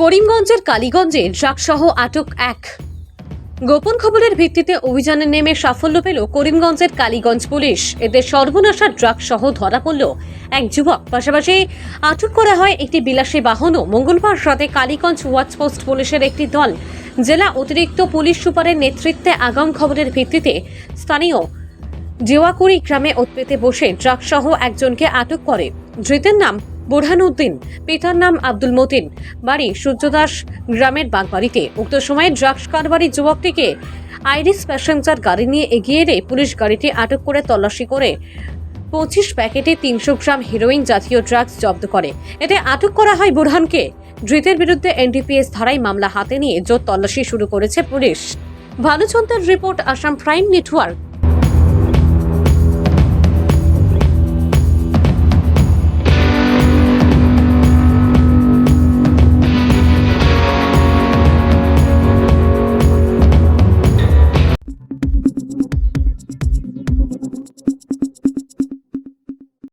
করিমগঞ্জের কালীগঞ্জে ড্রাগসহ আটক এক। গোপন খবরের ভিত্তিতে অভিযানে নেমে সাফল্য পেল করিমগঞ্জের কালীগঞ্জ পুলিশ। এদের সর্বনাশা ড্রাগ সহ ধরা পড়ল এক যুবক। পাশাপাশি আটক করা হয় একটি বিলাসী বাহনও মঙ্গলবার রাতে কালীগঞ্জ ওয়াচপোস্ট পুলিশের একটি দল। জেলা অতিরিক্ত পুলিশ সুপারের নেতৃত্বে আগাম খবরের ভিত্তিতে স্থানীয় জিওয়াকুড়ি গ্রামে ওতপেতে বসে ড্রাগসহ একজনকে আটক করে। ধৃতের নাম বোরহানউদ্দিন পিতার নাম আব্দুল মতিন। বাড়ি সূর্যদাস গ্রামের বাগবাড়িতে। উক্ত সময়ে ড্রাগস কারবারি যুবকটিকে আইরিস প্যাসেঞ্জার গাড়ি নিয়ে এগিয়ে এলে পুলিশ গাড়িটি আটক করে তল্লাশি করে পঁচিশ প্যাকেটে তিনশো গ্রাম হিরোইন জাতীয় ড্রাগস জব্দ করে। এতে আটক করা হয় বুরহানকে। ধৃতের বিরুদ্ধে এনডিপিএস ধারায় মামলা হাতে নিয়ে জোর তল্লাশি শুরু করেছে পুলিশ। ভানুচন্দ্রের রিপোর্ট আসাম প্রাইম নেটওয়ার্ক।